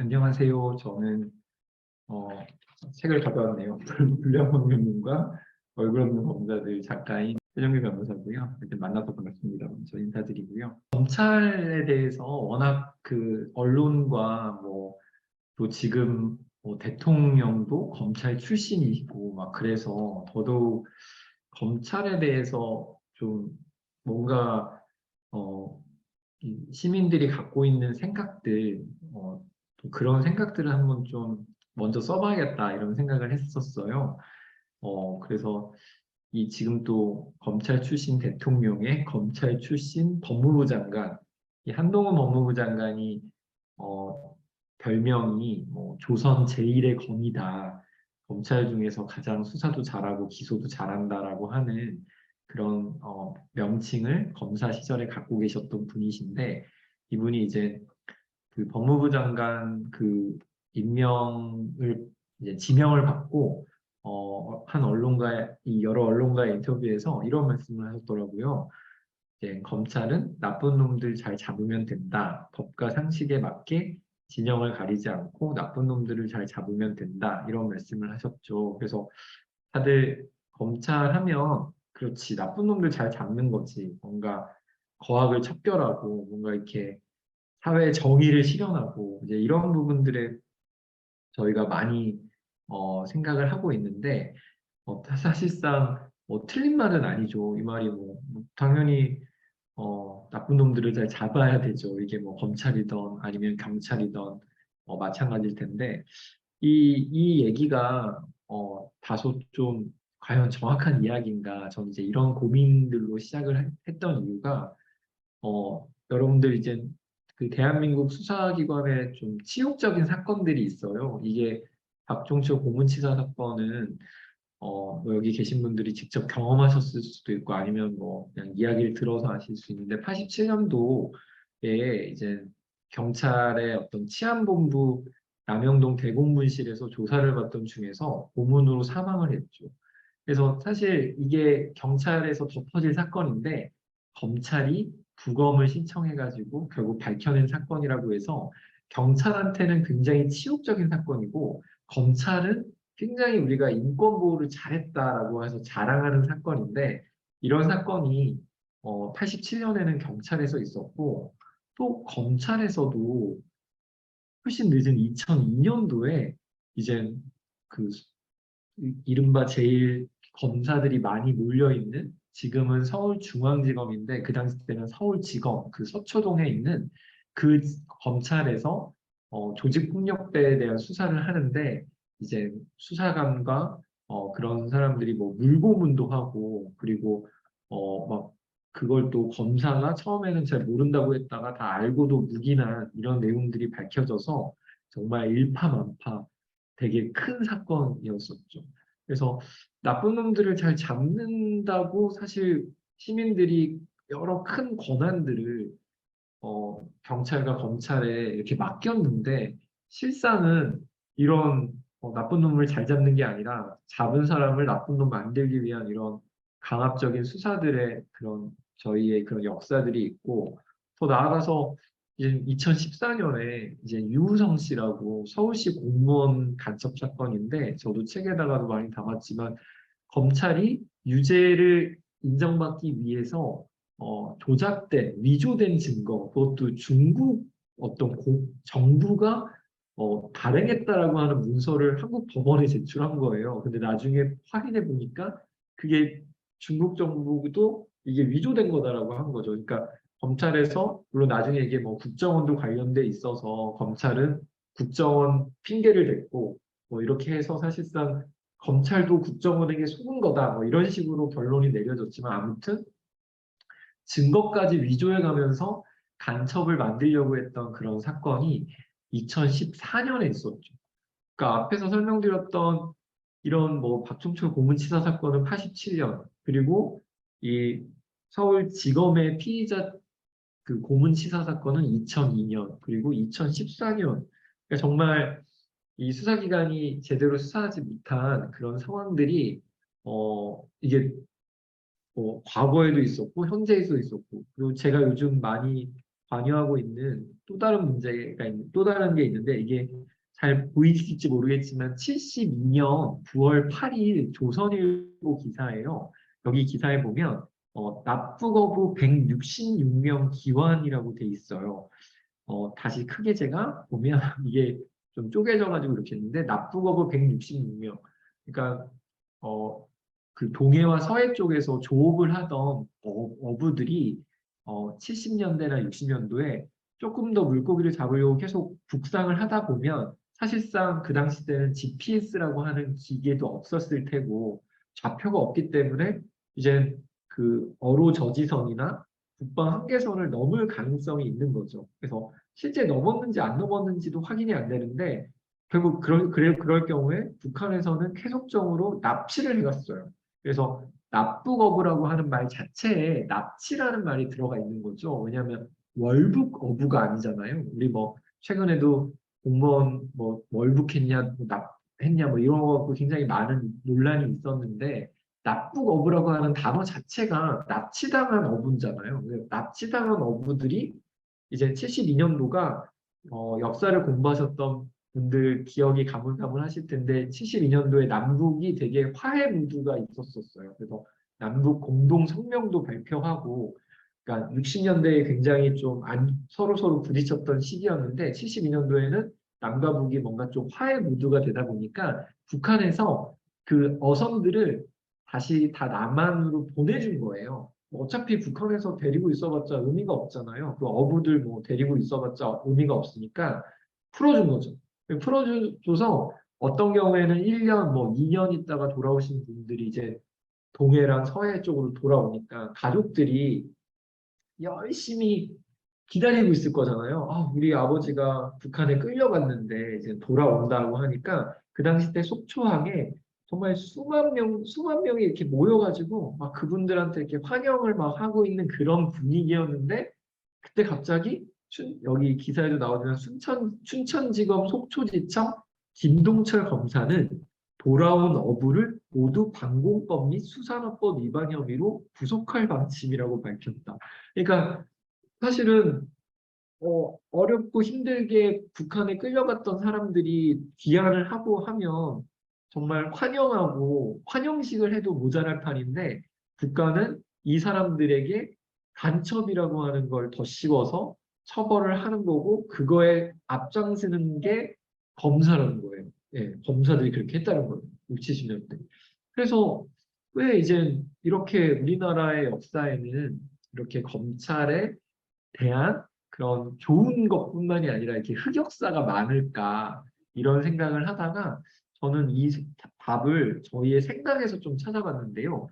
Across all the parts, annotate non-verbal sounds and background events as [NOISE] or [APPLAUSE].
안녕하세요. 저는 어, 책을 가져왔네요. [LAUGHS] 불량 법률문과 얼굴 없는 검사들 작가인 최정규 변호사고요. 이렇게 만나서 반갑습니다. 먼저 인사드리고요. 검찰에 대해서 워낙 그 언론과 뭐 또 지금 뭐 대통령도 검찰 출신이시고 막 그래서 더더욱 검찰에 대해서 좀 뭔가 어, 이 시민들이 갖고 있는 생각들 어, 또 그런 생각들을 한번 좀 먼저 써봐야겠다 이런 생각을 했었어요. 어, 그래서 이 지금 또 검찰 출신 대통령의 검찰 출신 법무부 장관, 이 한동훈 법무부 장관이 어, 별명이 뭐 조선 제1의 검이다. 검찰 중에서 가장 수사도 잘하고 기소도 잘한다라고 하는 그런 어, 명칭을 검사 시절에 갖고 계셨던 분이신데 이분이 이제 그 법무부 장관 그 임명을 이제 지명을 받고 어, 한 언론과 이 여러 언론과의 인터뷰에서 이런 말씀을 하셨더라고요. 이제 검찰은 나쁜 놈들 잘 잡으면 된다. 법과 상식에 맞게 진영을 가리지 않고 나쁜 놈들을 잘 잡으면 된다. 이런 말씀을 하셨죠. 그래서 다들 검찰 하면 그렇지 나쁜 놈들 잘 잡는 거지. 뭔가 거악을 척결하고 뭔가 이렇게 사회 정의를 실현하고 이제 이런 부분들에 저희가 많이 어, 생각을 하고 있는데 어, 사실상 뭐 틀린 말은 아니죠. 이 말이 뭐, 뭐 당연히 어, 나쁜 놈들을 잘 잡아야 되죠. 이게 뭐 검찰이든 아니면 경찰이든 어, 마찬가지일 텐데 이, 이 얘기가 어, 다소 좀 과연 정확한 이야기인가 저는 이제 이런 고민들로 시작을 했- 했던 이유가 어, 여러분들 이제 그 대한민국 수사기관에 좀 치욕적인 사건들이 있어요. 이게 박종철 고문치사 사건은 어, 뭐 여기 계신 분들이 직접 경험하셨을 수도 있고 아니면 뭐 그냥 이야기를 들어서 아실 수 있는데 87년도에 이제 경찰의 어떤 치안본부 남영동 대공분실에서 조사를 받던 중에서 고문으로 사망을 했죠. 그래서 사실 이게 경찰에서 덮어질 사건인데 검찰이 부검을 신청해가지고 결국 밝혀낸 사건이라고 해서 경찰한테는 굉장히 치욕적인 사건이고 검찰은 굉장히 우리가 인권 보호를 잘했다라고 해서 자랑하는 사건인데 이런 사건이 어, 87년에는 경찰에서 있었고 또 검찰에서도 훨씬 늦은 2002년도에 이제 그 이- 이른바 제일 검사들이 많이 몰려 있는 지금은 서울중앙지검인데 그 당시 때는 서울지검 그 서초동에 있는 그 검찰에서 어, 조직폭력배에 대한 수사를 하는데 이제 수사관과 어, 그런 사람들이 뭐 물고문도 하고 그리고 어, 막 그걸 또 검사가 처음에는 잘 모른다고 했다가 다 알고도 묵인한 이런 내용들이 밝혀져서 정말 일파만파 되게 큰 사건이었었죠. 그래서 나쁜 놈들을 잘 잡는다고 사실 시민들이 여러 큰 권한들을 어, 경찰과 검찰에 이렇게 맡겼는데 실상은 이런 어, 나쁜 놈을 잘 잡는 게 아니라 잡은 사람을 나쁜 놈 만들기 위한 이런 강압적인 수사들의 그런 저희의 그런 역사들이 있고 더 나아가서 2014년에 이제 유우성 씨라고 서울시 공무원 간첩 사건인데 저도 책에다가도 많이 담았지만 검찰이 유죄를 인정받기 위해서 어, 조작된 위조된 증거 그것도 중국 어떤 고, 정부가 어, 발행했다라고 하는 문서를 한국 법원에 제출한 거예요. 근데 나중에 확인해 보니까 그게 중국 정부도 이게 위조된 거다라고 한 거죠. 그러니까 검찰에서 물론 나중에 이게 뭐 국정원도 관련돼 있어서 검찰은 국정원 핑계를 댔고 뭐 이렇게 해서 사실상 검찰도 국정원에게 속은 거다 뭐 이런 식으로 결론이 내려졌지만 아무튼 증거까지 위조해 가면서 간첩을 만들려고 했던 그런 사건이 2014년에 있었죠. 그러니까 앞에서 설명드렸던 이런 뭐 박종철 고문치사 사건은 87년 그리고 이 서울지검의 피의자 그 고문 치사 사건은 2002년 그리고 2014년 그러니까 정말 이 수사기관이 제대로 수사하지 못한 그런 상황들이 어 이게 뭐 과거에도 있었고 현재에도 있었고 그리고 제가 요즘 많이 관여하고 있는 또 다른 문제가 있는 또 다른 게 있는데 이게 잘 보이실지 모르겠지만 72년 9월 8일 조선일보 기사예요. 여기 기사에 보면 어, 납북어부 166명 기환이라고 돼 있어요. 어, 다시 크게 제가 보면 [LAUGHS] 이게 좀 쪼개져가지고 이렇게 했는데 납북어부 166명. 그러니까 어, 그 동해와 서해 쪽에서 조업을 하던 어, 어부들이 어, 70년대나 60년도에 조금 더 물고기를 잡으려고 계속 북상을 하다 보면 사실상 그 당시 때는 GPS라고 하는 기계도 없었을 테고 좌표가 없기 때문에 이제 그 어로 저지선이나 북방 한계선을 넘을 가능성이 있는 거죠. 그래서 실제 넘었는지 안 넘었는지도 확인이 안 되는데 결국 그럴, 그럴, 그럴 경우에 북한에서는 계속적으로 납치를 해갔어요. 그래서 납북어부라고 하는 말 자체에 납치라는 말이 들어가 있는 거죠. 왜냐하면 월북 어부가 아니잖아요. 우리 뭐 최근에도 공무원 뭐 월북했냐, 뭐 납했냐 뭐 이런 거 갖고 굉장히 많은 논란이 있었는데 납북 어부라고 하는 단어 자체가 납치당한 어부잖아요. 납치당한 어부들이 이제 72년도가 어, 역사를 공부하셨던 분들 기억이 가물가물하실 텐데 72년도에 남북이 되게 화해 무드가 있었었어요. 그래서 남북 공동 성명도 발표하고 그러니까 60년대에 굉장히 좀 안, 서로 서로 부딪혔던 시기였는데 72년도에는 남과 북이 뭔가 좀 화해 무드가 되다 보니까 북한에서 그 어선들을 다시 다 남한으로 보내준 거예요. 뭐 어차피 북한에서 데리고 있어봤자 의미가 없잖아요. 그 어부들 뭐 데리고 있어봤자 의미가 없으니까 풀어준 거죠. 풀어줘서 어떤 경우에는 1년, 뭐 2년 있다가 돌아오신 분들이 이제 동해랑 서해 쪽으로 돌아오니까 가족들이 열심히 기다리고 있을 거잖아요. 아, 우리 아버지가 북한에 끌려갔는데 이제 돌아온다고 하니까 그 당시 때 속초항에 정말 수만 명, 수만 명이 이렇게 모여가지고 막 그분들한테 이렇게 환영을 막 하고 있는 그런 분위기였는데 그때 갑자기 춘, 여기 기사에도 나오지만 순천, 춘천지검 속초지청 김동철 검사는 돌아온 어부를 모두 방공법 및 수산업법 위반 혐의로 구속할 방침이라고 밝혔다. 그러니까 사실은 어, 어렵고 힘들게 북한에 끌려갔던 사람들이 귀환을 하고 하면 정말 환영하고 환영식을 해도 모자랄 판인데 북한은 이 사람들에게 간첩이라고 하는 걸 더 씌워서 처벌을 하는 거고 그거에 앞장서는 게 검사라는 거예요. 예, 검사들이 그렇게 했다는 거예요. 60, 70년대. 그래서 왜 이제 이렇게 우리나라의 역사에는 이렇게 검찰에 대한 그런 좋은 것뿐만이 아니라 이렇게 흑역사가 많을까 이런 생각을 하다가 저는 이 답을 저희의 생각에서 좀 찾아봤는데요.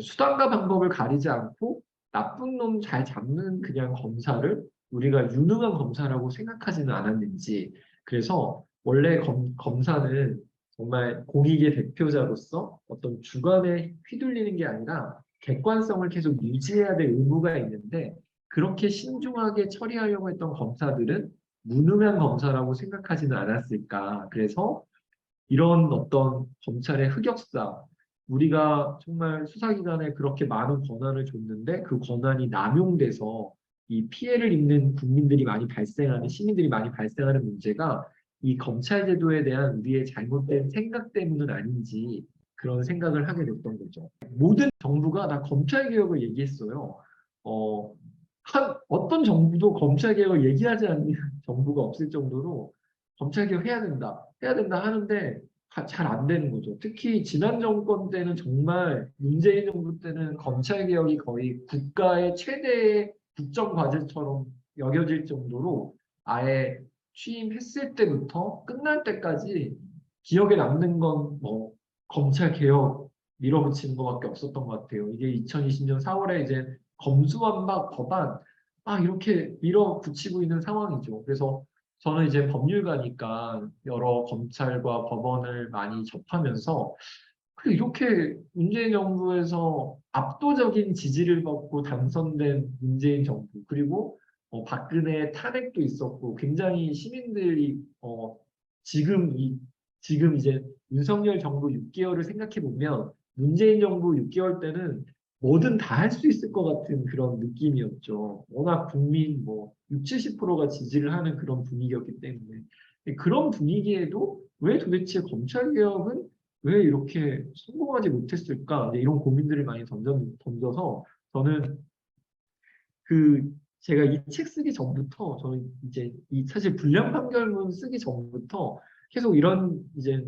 수단과 방법을 가리지 않고 나쁜 놈 잘 잡는 그냥 검사를 우리가 유능한 검사라고 생각하지는 않았는지 그래서 원래 검, 검사는 정말 공익의 대표자로서 어떤 주관에 휘둘리는 게 아니라 객관성을 계속 유지해야 될 의무가 있는데 그렇게 신중하게 처리하려고 했던 검사들은 무능한 검사라고 생각하지는 않았을까. 그래서 이런 어떤 검찰의 흑역사, 우리가 정말 수사기관에 그렇게 많은 권한을 줬는데 그 권한이 남용돼서 이 피해를 입는 국민들이 많이 발생하는 시민들이 많이 발생하는 문제가 이 검찰 제도에 대한 우리의 잘못된 생각 때문은 아닌지 그런 생각을 하게 됐던 거죠. 모든 정부가 다 검찰 개혁을 얘기했어요. 어, 한 어떤 정부도 검찰 개혁을 얘기하지 않는 [LAUGHS] 정부가 없을 정도로 검찰 개혁 해야 된다, 해야 된다 하는데 잘 안 되는 거죠. 특히 지난 정권 때는 정말 문재인 정부 때는 검찰 개혁이 거의 국가의 최대의 국정 과제처럼 여겨질 정도로 아예 취임했을 때부터 끝날 때까지 기억에 남는 건 뭐 검찰 개혁 밀어붙이는 것밖에 없었던 것 같아요. 이게 2020년 4월에 이제 검수완박 법안 아 이렇게 밀어붙이고 있는 상황이죠. 그래서 저는 이제 법률가니까 여러 검찰과 법원을 많이 접하면서 그 이렇게 문재인 정부에서 압도적인 지지를 받고 당선된 문재인 정부 그리고 어, 박근혜 탄핵도 있었고 굉장히 시민들이 어, 지금 이 지금 이제 윤석열 정부 6개월을 생각해 보면 문재인 정부 6개월 때는 뭐든 다 할 수 있을 것 같은 그런 느낌이었죠. 워낙 국민 뭐 60, 70%가 지지를 하는 그런 분위기였기 때문에 그런 분위기에도 왜 도대체 검찰 개혁은 왜 이렇게 성공하지 못했을까? 이런 고민들을 많이 던져, 던져서 저는 그 제가 이 책 쓰기 전부터 저는 이제 이 사실 불량 판결문 쓰기 전부터 계속 이런 이제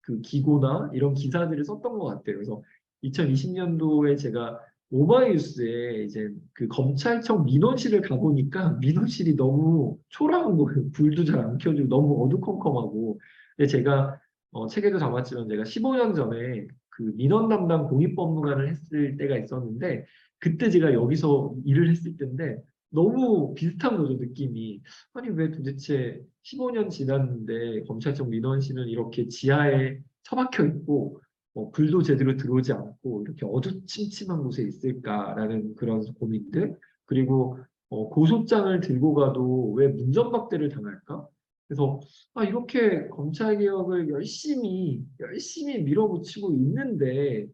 그 기고나 이런 기사들을 썼던 것 같아요. 그래서 2020년도에 제가 오마이뉴스에 이제 그 검찰청 민원실을 가보니까 [LAUGHS] 민원실이 너무 초라한 거예요. 불도 잘 안 켜지고 너무 어두컴컴하고. 근데 제가 어, 책에도 담았지만 제가 15년 전에 그 민원 담당 공익법무관을 했을 때가 있었는데 그때 제가 여기서 일을 했을 때인데 너무 비슷한 거죠 느낌이 아니 왜 도대체 15년 지났는데 검찰청 민원실은 이렇게 지하에 처박혀 있고 어, 불도 제대로 들어오지 않고 이렇게 어두침침한 곳에 있을까라는 그런 고민들 그리고 어, 고소장을 들고 가도 왜 문전박대를 당할까? 그래서 아, 이렇게 검찰 개혁을 열심히 열심히 밀어붙이고 있는데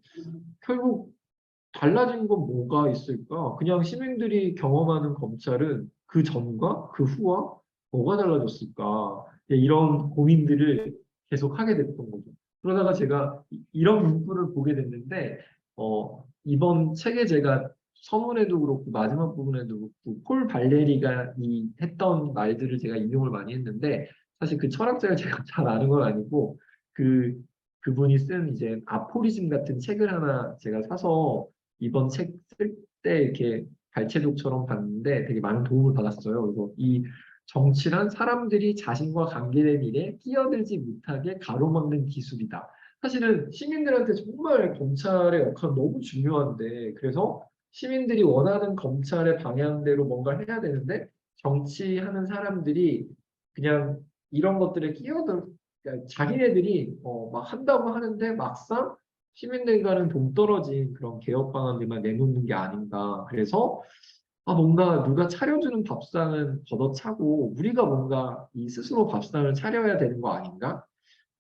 결국 달라진 건 뭐가 있을까? 그냥 시민들이 경험하는 검찰은 그 전과 그 후와 뭐가 달라졌을까? 예, 이런 고민들을 계속 하게 됐던 거죠. 그러다가 제가 이- 이런 문구를 보게 됐는데 어, 이번 책에 제가 서문에도 그렇고 마지막 부분에도 그렇고 폴 발레리가 이 했던 말들을 제가 인용을 많이 했는데 사실 그 철학자를 [LAUGHS] 제가 잘 아는 건 아니고 그 그분이 쓴 이제 아포리즘 같은 책을 하나 제가 사서 이번 책 쓸 때 이렇게 발췌독처럼 봤는데 되게 많은 도움을 받았어요. 그래서 이 정치란 사람들이 자신과 관계된 일에 끼어들지 못하게 가로막는 기술이다. 사실은 시민들한테 정말 검찰의 역할은 너무 중요한데 그래서 시민들이 원하는 검찰의 방향대로 뭔가를 해야 되는데 정치하는 사람들이 그냥 이런 것들에 끼어들 그러니까 자기네들이 어, 막 한다고 하는데 막상 시민들과는 동떨어진 그런 개혁 방안들만 내놓는 게 아닌가. 그래서 아, 뭔가 누가 차려주는 밥상은 걷어차고 우리가 뭔가 이 스스로 밥상을 차려야 되는 거 아닌가?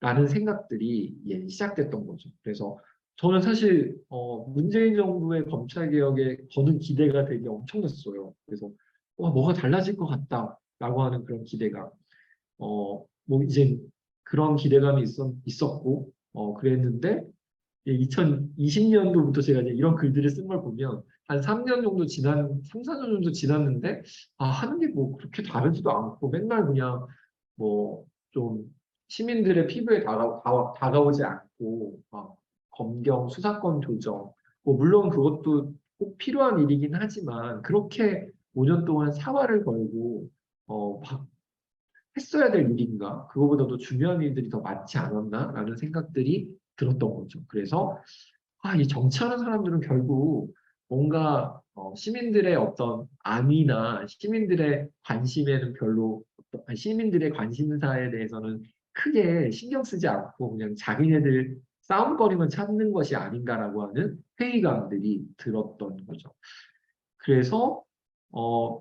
라는 생각들이 예, 시작됐던 거죠. 그래서 저는 사실 어, 문재인 정부의 검찰 개혁에 거는 기대가 되게 엄청났어요. 그래서 와 뭐가 달라질 것 같다라고 하는 그런 기대가 어, 뭐 이제 그런 기대감이 있었, 있었고 어, 그랬는데 2020년도부터 제가 이제 이런 글들을 쓴 걸 보면 한 3년 정도 지난 3, 4년 정도 지났는데 아 하는 게 뭐 그렇게 다르지도 않고 맨날 그냥 뭐 좀 시민들의 피부에 다가, 다, 다가오지 않고 막 검경 수사권 조정. 뭐 물론 그것도 꼭 필요한 일이긴 하지만 그렇게 5년 동안 사활을 걸고 어막 했어야 될 일인가? 그거보다도 중요한 일들이 더 많지 않았나라는 생각들이 들었던 거죠. 그래서 아, 이 정치하는 사람들은 결국 뭔가 어, 시민들의 어떤 안위나 시민들의 관심에는 별로 아니, 시민들의 관심사에 대해서는 크게 신경 쓰지 않고 그냥 자기네들 싸움거리만 찾는 것이 아닌가라고 하는 회의감들이 들었던 거죠. 그래서 어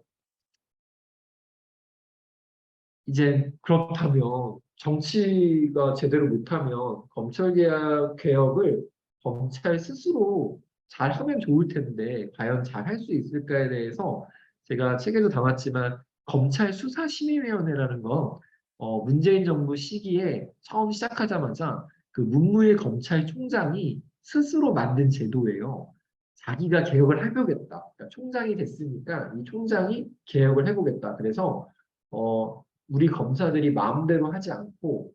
이제 그렇다면 정치가 제대로 못하면 검찰 개혁, 개혁을 검찰 스스로 잘 하면 좋을 텐데 과연 잘 할 수 있을까에 대해서 제가 책에도 담았지만 검찰 수사심의위원회라는 건 어, 문재인 정부 시기에 처음 시작하자마자 그 문무일 검찰총장이 스스로 만든 제도예요. 자기가 개혁을 해보겠다. 그러니까 총장이 됐으니까 이 총장이 개혁을 해보겠다. 그래서 어, 우리 검사들이 마음대로 하지 않고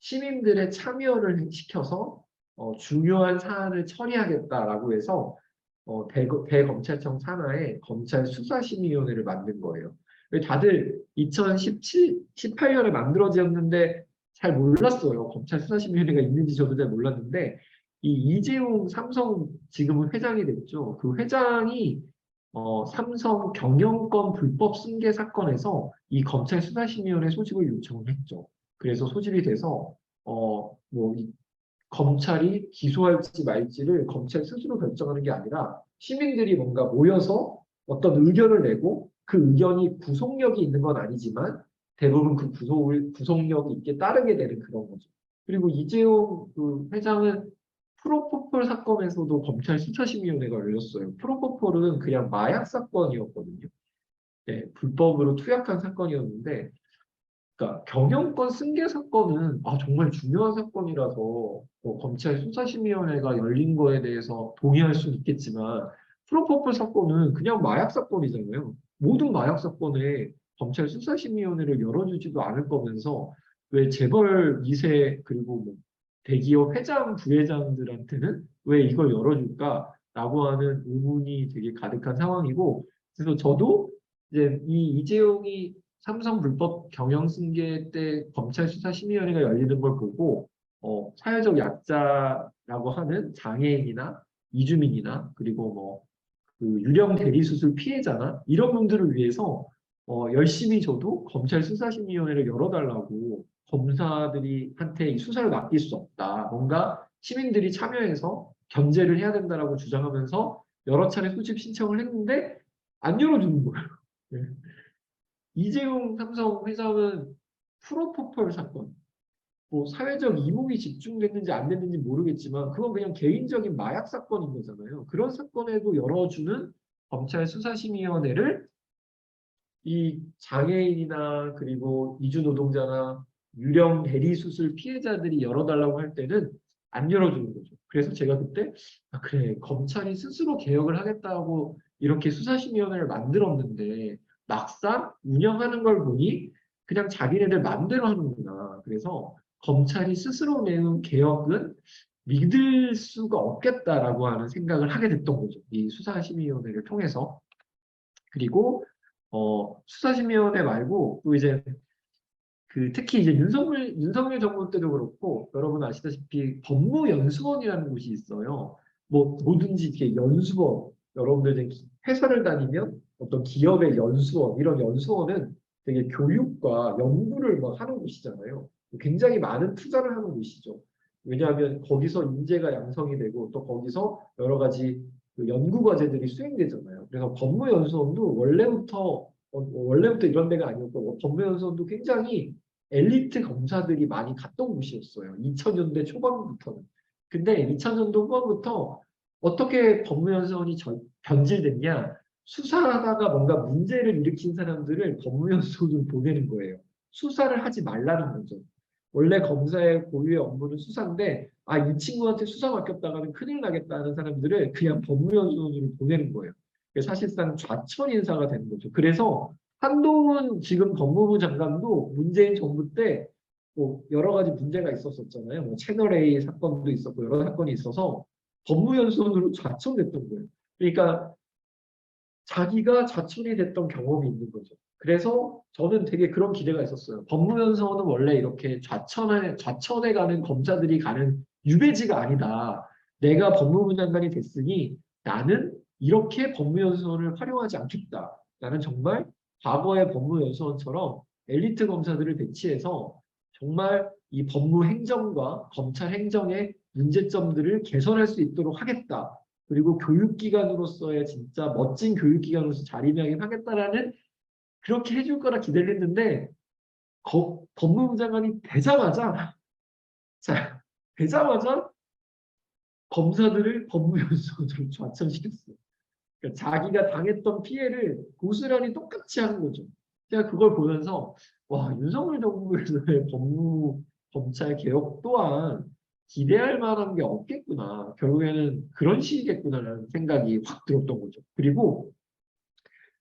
시민들의 참여를 시켜서 어, 중요한 사안을 처리하겠다라고 해서 어, 대, 대검찰청 산하에 검찰 수사심의위원회를 만든 거예요. 다들 2017, 18년에 만들어졌는데 잘 몰랐어요. 검찰 수사심의위원회가 있는지 저도 잘 몰랐는데 이 이재용 삼성 지금은 회장이 됐죠. 그 회장이 어, 삼성 경영권 불법 승계 사건에서 이 검찰 수사심의위원회 소집을 요청을 했죠. 그래서 소집이 돼서 어, 뭐 이, 검찰이 기소할지 말지를 검찰 스스로 결정하는 게 아니라 시민들이 뭔가 모여서 어떤 의견을 내고 그 의견이 구속력이 있는 건 아니지만 대부분 그 구속을 구속력이 있게 따르게 되는 그런 거죠. 그리고 이재용 그 회장은 프로포폴 사건에서도 검찰 수사심의위원회가 열렸어요. 프로포폴은 그냥 마약 사건이었거든요. 네, 불법으로 투약한 사건이었는데, 그러니까 경영권 승계 사건은 아, 정말 중요한 사건이라서 뭐 검찰 수사심의위원회가 열린 거에 대해서 동의할 수는 있겠지만 프로포폴 사건은 그냥 마약 사건이잖아요. 모든 마약 사건에 검찰 수사심의위원회를 열어주지도 않을 거면서 왜 재벌 2세 그리고 뭐 대기업 회장 부회장들한테는 왜 이걸 열어줄까라고 하는 의문이 되게 가득한 상황이고 그래서 저도 이제 이 이재용이 삼성 불법 경영 승계 때 검찰 수사 심의위원회가 열리는 걸 보고 어, 사회적 약자라고 하는 장애인이나 이주민이나 그리고 뭐 그 유령 대리 수술 피해자나 이런 분들을 위해서 어, 열심히 저도 검찰 수사심의위원회를 열어달라고 검사들이 한테 이 수사를 맡길 수 없다. 뭔가 시민들이 참여해서 견제를 해야 된다라고 주장하면서 여러 차례 소집 신청을 했는데 안 열어주는 거예요. 네. [LAUGHS] 이재용 삼성 회장은 프로포폴 사건, 뭐 사회적 이목이 집중됐는지 안 됐는지 모르겠지만 그건 그냥 개인적인 마약 사건인 거잖아요. 그런 사건에도 열어주는 검찰 수사심의위원회를 이 장애인이나 그리고 이주 노동자나 유령 대리 수술 피해자들이 열어달라고 할 때는 안 열어주는 거죠. 그래서 제가 그때 아, 그래 검찰이 스스로 개혁을 하겠다고 이렇게 수사심의위원회를 만들었는데 막상 운영하는 걸 보니 그냥 자기네들 마음대로 하는구나. 그래서 검찰이 스스로 내는 개혁은 믿을 수가 없겠다라고 하는 생각을 하게 됐던 거죠. 이 수사심의위원회를 통해서. 그리고 어, 수사심의위원회 말고 또 이제 그 특히 이제 윤석열 윤석열 정부 때도 그렇고 여러분 아시다시피 법무연수원이라는 곳이 있어요. 뭐 뭐든지 이렇게 연수원 여러분들 회사를 다니면 어떤 기업의 연수원 이런 연수원은 되게 교육과 연구를 막 하는 곳이잖아요. 굉장히 많은 투자를 하는 곳이죠. 왜냐하면 거기서 인재가 양성이 되고 또 거기서 여러 가지 그 연구 과제들이 수행되잖아요. 그래서 법무연수원도 원래부터 어, 원래부터 이런 데가 아니었고 법무연수원도 굉장히 엘리트 검사들이 많이 갔던 곳이었어요. 2000년대 초반부터는. 근데 2000년도 후반부터 어떻게 법무연수원이 전- 변질됐냐? 수사하다가 뭔가 문제를 일으킨 사람들을 법무연수원으로 보내는 거예요. 수사를 하지 말라는 거죠. 원래 검사의 고유의 업무는 수사인데 아 이 친구한테 수사 맡겼다가는 큰일 나겠다는 사람들을 그냥 법무연수원으로 보내는 거예요. 사실상 좌천 인사가 되는 거죠. 그래서 한동훈 지금 법무부 장관도 문재인 정부 때 뭐 여러 가지 문제가 있었었잖아요. 뭐 채널 A 사건도 있었고 여러 사건이 있어서 법무연수원으로 좌천됐던 거예요. 그러니까 자기가 좌천이 됐던 경험이 있는 거죠. 그래서 저는 되게 그런 기대가 있었어요. 법무연수원은 원래 이렇게 좌천에 좌천에 가는 검사들이 가는 유배지가 아니다. 내가 법무부 장관이 됐으니 나는 이렇게 법무연수원을 활용하지 않겠다. 나는 정말 과거의 법무 연수원처럼 엘리트 검사들을 배치해서 정말 이 법무 행정과 검찰 행정의 문제점들을 개선할 수 있도록 하겠다. 그리고 교육기관으로서의 진짜 멋진 교육기관으로서 자리매김하겠다라는 그렇게 해줄 거라 기대를 했는데 거- 법무부 장관이 되자마자 자 되자마자 검사들을 법무연수원으로 [LAUGHS] 좌천시켰어요. 그러니까 자기가 당했던 피해를 고스란히 똑같이 하는 거죠. 제가 그걸 보면서 와 윤석열 정부에서의 [LAUGHS] 법무 검찰 개혁 또한 기대할 만한 게 없겠구나. 결국에는 그런 식이겠구나라는 생각이 확 들었던 거죠. 그리고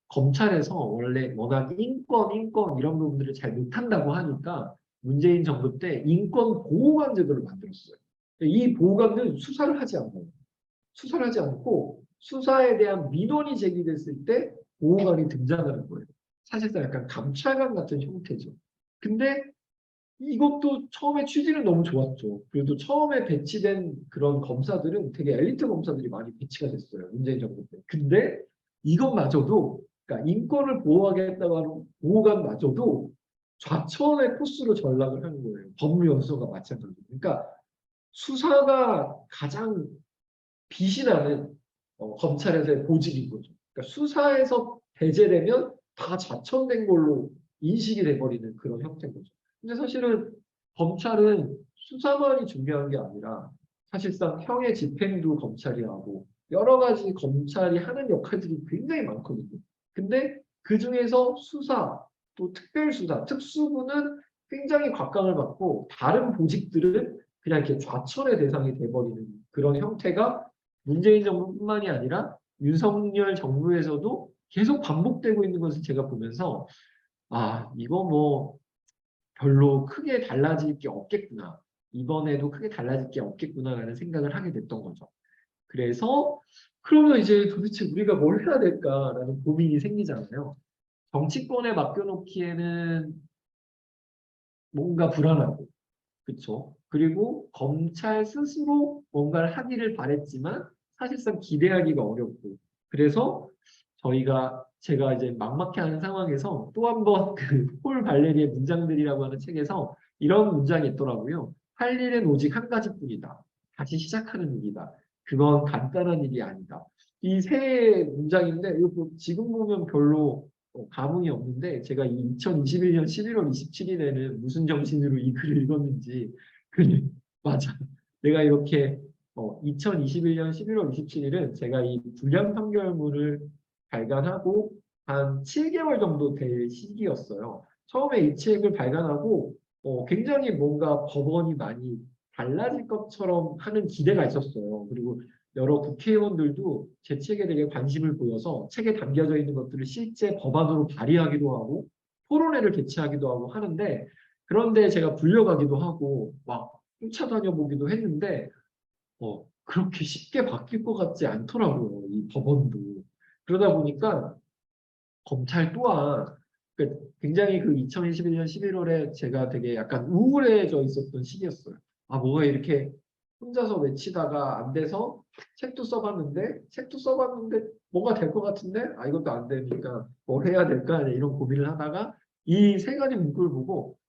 검찰에서 원래 워낙 인권, 인권 이런 부분들을 잘 못한다고 하니까 문재인 정부 때 인권 보호관 제도를 만들었어요. 이 보호관은 수사를 하지 않아요. 수사를 하지 않고 수사에 대한 민원이 제기됐을 때 보호관이 등장하는 거예요. 사실상 약간 감찰관 같은 형태죠. 근데 이것도 처음에 취지는 너무 좋았죠. 그래도 처음에 배치된 그런 검사들은 되게 엘리트 검사들이 많이 배치가 됐어요. 문재인 정부 때. 근데 이것마저도 그러니까 인권을 보호하겠다고 하는 보호관마저도 좌천의 코스로 전락을 하는 거예요. 법무연수가 마찬가지로. 그러니까 수사가 가장 빛이 나는 어, 검찰에서의 보직인 거죠. 그러니까 수사에서 배제되면 다 좌천된 걸로 인식이 돼버리는 그런 형태인 거죠. 근데 사실은 검찰은 수사만이 중요한 게 아니라 사실상 형의 집행도 검찰이 하고 여러 가지 검찰이 하는 역할들이 굉장히 많거든요. 근데 그 중에서 수사, 또 특별수사, 특수부는 굉장히 곽강을 받고 다른 보직들은 그냥 이렇게 좌천의 대상이 돼버리는 그런 형태가 문재인 정부뿐만이 아니라 윤석열 정부에서도 계속 반복되고 있는 것을 제가 보면서 아 이거 뭐 별로 크게 달라질 게 없겠구나 이번에도 크게 달라질 게 없겠구나라는 생각을 하게 됐던 거죠. 그래서 그러면 이제 도대체 우리가 뭘 해야 될까라는 고민이 생기잖아요. 정치권에 맡겨놓기에는 뭔가 불안하고, 그렇죠? 그리고 검찰 스스로 뭔가를 하기를 바랬지만 사실상 기대하기가 어렵고, 그래서 저희가 제가 이제 막막해하는 상황에서 또 한 번 [LAUGHS] 그폴 발레리의 문장들이라고 하는 책에서 이런 문장이 있더라고요. 할 일은 오직 한 가지뿐이다. 다시 시작하는 일이다. 그건 간단한 일이 아니다. 이 세 문장인데 이거 뭐 지금 보면 별로 어, 감흥이 없는데 제가 이 2021년 11월 27일에는 무슨 정신으로 이 글을 읽었는지 그 [LAUGHS] 맞아. 내가 이렇게 어, 2021년 11월 27일은 제가 이 불량 판결문을 발간하고 한 7개월 정도 될 시기였어요. 처음에 이 책을 발간하고 어, 굉장히 뭔가 법원이 많이 달라질 것처럼 하는 기대가 있었어요. 그리고 여러 국회의원들도 제 책에 되게 관심을 보여서 책에 담겨져 있는 것들을 실제 법안으로 발의하기도 하고 토론회를 개최하기도 하고 하는데 그런데 제가 불려가기도 하고 막 쫓아다녀 보기도 했는데 어, 그렇게 쉽게 바뀔 것 같지 않더라고요. 이 법원도. 그러다 보니까 검찰 또한 그 굉장히 그 2021년 11월에 제가 되게 약간 우울해져 있었던 시기였어요. 아, 뭐가 이렇게 혼자서 외치다가 안 돼서 책도 써봤는데 책도 써봤는데 뭐가 될 것 같은데 아 이것도 안 되니까 뭘 해야 될까 이런 고민을 하다가 이 세 가지 문구를 보고 아,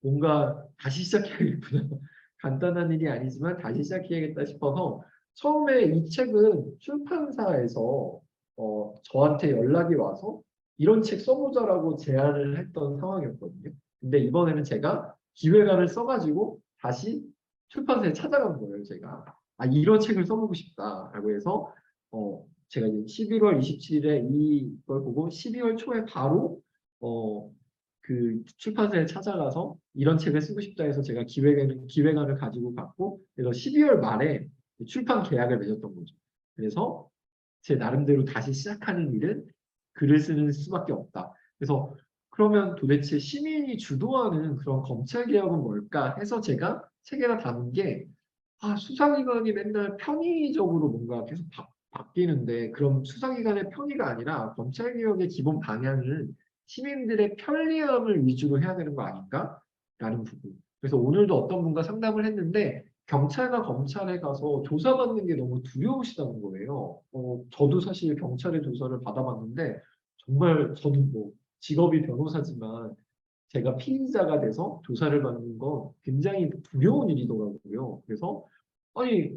뭔가 다시 시작해야겠구나 [LAUGHS] 간단한 일이 아니지만 다시 시작해야겠다 싶어서 처음에 이 책은 출판사에서 어, 저한테 연락이 와서 이런 책 써보자라고 제안을 했던 상황이었거든요. 근데 이번에는 제가 기획안을 써가지고 다시 출판사에 찾아간 거예요, 제가. 아, 이런 책을 써보고 싶다라고 해서, 어, 제가 이제 11월 27일에 이걸 보고 12월 초에 바로, 어, 그 출판사에 찾아가서 이런 책을 쓰고 싶다 해서 제가 기획안을, 기획안을 가지고 갔고, 그래서 12월 말에 출판 계약을 맺었던 거죠. 그래서 제 나름대로 다시 시작하는 일은 글을 쓰는 수밖에 없다. 그래서 그러면 도대체 시민이 주도하는 그런 검찰 개혁은 뭘까 해서 제가 책에다 담은 게 아, 수사기관이 맨날 편의적으로 뭔가 계속 바, 바뀌는데 그럼 수사기관의 편의가 아니라 검찰 개혁의 기본 방향은 시민들의 편리함을 위주로 해야 되는 거 아닌가? 라는 부분. 그래서 오늘도 어떤 분과 상담을 했는데 경찰과 검찰에 가서 조사받는 게 너무 두려우시다는 거예요. 어, 저도 사실 경찰의 조사를 받아봤는데 정말 저는 뭐 직업이 변호사지만 제가 피의자가 돼서 조사를 받는 건 굉장히 두려운 일이더라고요. 그래서 아니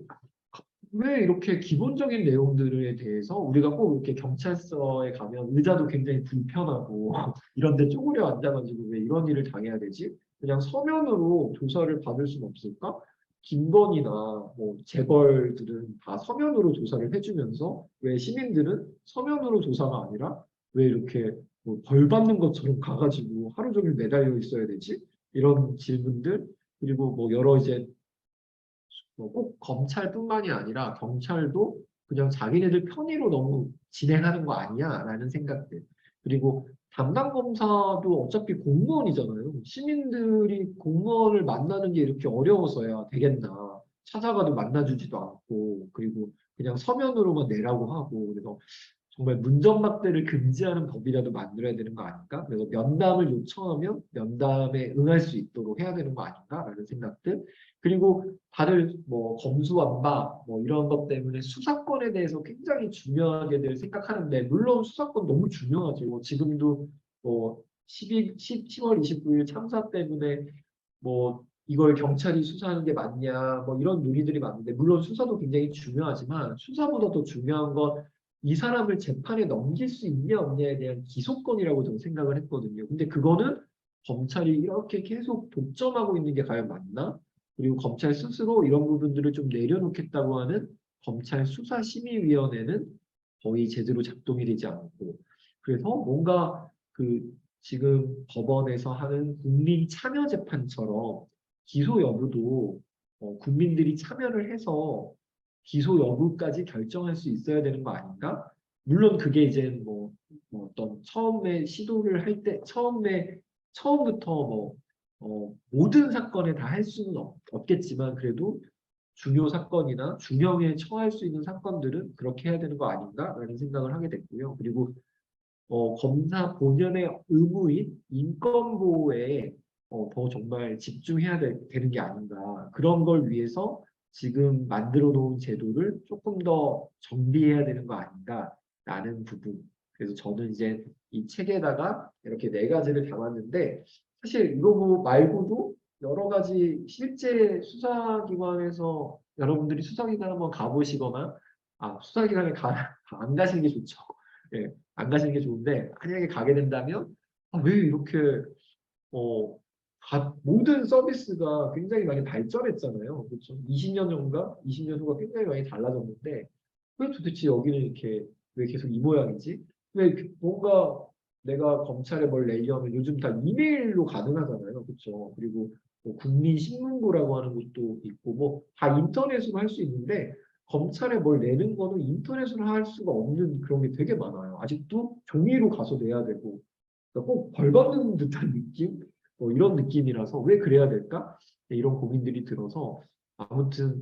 왜 이렇게 기본적인 내용들에 대해서 우리가 꼭 이렇게 경찰서에 가면 의자도 굉장히 불편하고 [LAUGHS] 이런 데 쪼그려 앉아가지고 왜 이런 일을 당해야 되지? 그냥 서면으로 조사를 받을 수는 없을까? 김건희나 뭐 재벌들은 다 서면으로 조사를 해주면서 왜 시민들은 서면으로 조사가 아니라 왜 이렇게 뭐 벌 받는 것처럼 가가지고 하루 종일 매달려 있어야 되지? 이런 질문들 그리고 뭐 여러 이제 뭐 꼭 검찰뿐만이 아니라 경찰도 그냥 자기네들 편의로 너무 진행하는 거 아니야? 라는 생각들 그리고 담당 검사도 어차피 공무원이잖아요. 시민들이 공무원을 만나는 게 이렇게 어려워서야 되겠나. 찾아가도 만나주지도 않고 그리고 그냥 서면으로만 내라고 하고 그래서 정말 문전박대를 금지하는 법이라도 만들어야 되는 거 아닌가? 그래서 면담을 요청하면 면담에 응할 수 있도록 해야 되는 거 아닌가라는 생각들. 그리고 다들 뭐 검수완박 뭐 이런 것 때문에 수사권에 대해서 굉장히 중요하게들 생각하는데 물론 수사권 너무 중요하죠. 뭐 지금도 뭐 12, 10, 10월 29일 참사 때문에 뭐 이걸 경찰이 수사하는 게 맞냐 뭐 이런 논의들이 많은데 물론 수사도 굉장히 중요하지만 수사보다 더 중요한 건 이 사람을 재판에 넘길 수 있냐 없냐에 대한 기소권이라고 저는 생각을 했거든요. 근데 그거는 검찰이 이렇게 계속 독점하고 있는 게 과연 맞나? 그리고 검찰 스스로 이런 부분들을 좀 내려놓겠다고 하는 검찰 수사심의위원회는 거의 제대로 작동이 되지 않고 그래서 뭔가 그 지금 법원에서 하는 국민 참여 재판처럼 기소 여부도 어, 국민들이 참여를 해서 기소 여부까지 결정할 수 있어야 되는 거 아닌가? 물론 그게 이제 뭐, 뭐 어떤 처음에 시도를 할 때 처음에 처음부터 뭐 어, 모든 사건에 다 할 수는 없, 없겠지만 그래도 중요 사건이나 중형에 처할 수 있는 사건들은 그렇게 해야 되는 거 아닌가라는 생각을 하게 됐고요. 그리고 어, 검사 본연의 의무인 인권 보호에 어, 더 정말 집중해야 되, 되는 게 아닌가. 그런 걸 위해서 지금 만들어 놓은 제도를 조금 더 정비해야 되는 거 아닌가라는 부분. 그래서 저는 이제 이 책에다가 이렇게 네 가지를 담았는데 사실 이거 뭐 말고도 여러 가지 실제 수사기관에서 여러분들이 수사기관 한번 가보시거나 아 수사기관에 가, 안 가시는 게 좋죠. 예, 안 가시는 게 좋은데 만약에 가게 된다면 아, 왜 이렇게 어 가, 모든 서비스가 굉장히 많이 발전했잖아요. 그렇죠? 20년 전과 20년 후가 굉장히 많이 달라졌는데 왜 도대체 여기는 이렇게 왜 계속 이 모양이지? 왜그 뭔가 내가 검찰에 뭘 내려면 요즘 다 이메일로 가능하잖아요. 그렇죠? 그리고 뭐 국민신문고라고 하는 것도 있고 뭐 다 인터넷으로 할 수 있는데 검찰에 뭘 내는 거는 인터넷으로 할 수가 없는 그런 게 되게 많아요. 아직도 종이로 가서 내야 되고 그러니까 꼭 벌 받는 듯한 느낌? 뭐 이런 느낌이라서 왜 그래야 될까? 네, 이런 고민들이 들어서 아무튼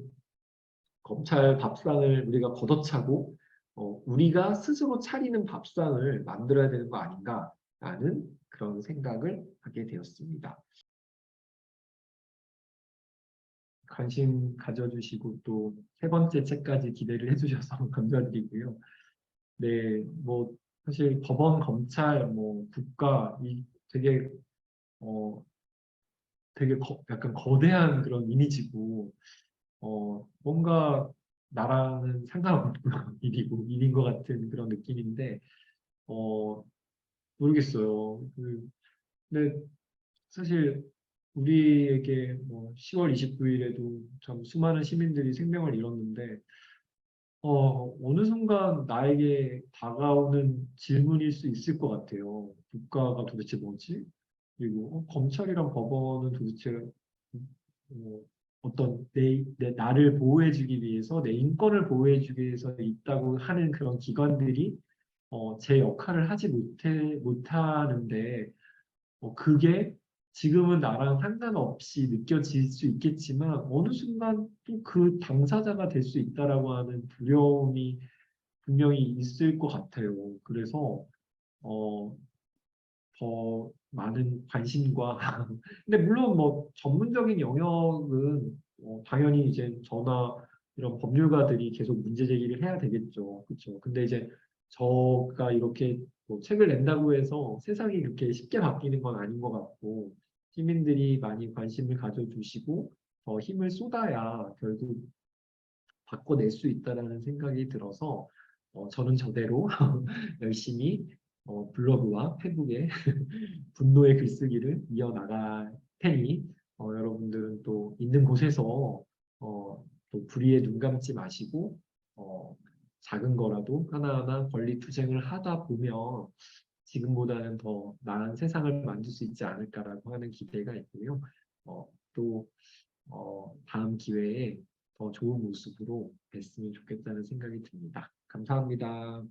검찰 밥상을 우리가 걷어차고 어, 우리가 스스로 차리는 밥상을 만들어야 되는 거 아닌가라는 그런 생각을 하게 되었습니다. 관심 가져주시고 또 세 번째 책까지 기대를 해주셔서 [LAUGHS] 감사드리고요. 네, 뭐 사실 법원, 검찰, 뭐 국가 이 되게 어 되게 거, 약간 거대한 그런 이미지고 어 뭔가 나랑은 상관없는 [LAUGHS] 일이고 일인 것 같은 그런 느낌인데 어 모르겠어요. 그 근데 사실 우리에게 뭐 10월 29일에도 참 수많은 시민들이 생명을 잃었는데 어, 어느 순간 나에게 다가오는 질문일 수 있을 것 같아요. 국가가 도대체 뭐지? 그리고 어, 검찰이랑 법원은 도대체 어, 어떤 내, 내 나를 보호해주기 위해서 내 인권을 보호해주기 위해서 있다고 하는 그런 기관들이 어, 제 역할을 하지 못해 못하는데 어, 그게 지금은 나랑 상관없이 느껴질 수 있겠지만 어느 순간 또 그 당사자가 될 수 있다라고 하는 두려움이 분명히 있을 것 같아요. 그래서 어, 더 많은 관심과 [LAUGHS] 근데 물론 뭐 전문적인 영역은 어, 당연히 이제 저나 이런 법률가들이 계속 문제 제기를 해야 되겠죠. 그렇죠. 근데 이제 저가 이렇게 뭐 책을 낸다고 해서 세상이 그렇게 쉽게 바뀌는 건 아닌 것 같고 시민들이 많이 관심을 가져주시고 더 힘을 쏟아야 결국 바꿔낼 수 있다라는 생각이 들어서 어, 저는 저대로 [LAUGHS] 열심히 어, 블로그와 페북에 [LAUGHS] 분노의 글쓰기를 이어나갈 테니 어, 여러분들은 또 있는 곳에서 어, 또 불의에 눈 감지 마시고 어, 작은 거라도 하나하나 권리 투쟁을 하다 보면 지금보다는 더 나은 세상을 만들 수 있지 않을까라고 하는 기대가 있고요. 어, 또 어, 다음 기회에 더 좋은 모습으로 뵀으면 좋겠다는 생각이 듭니다. 감사합니다.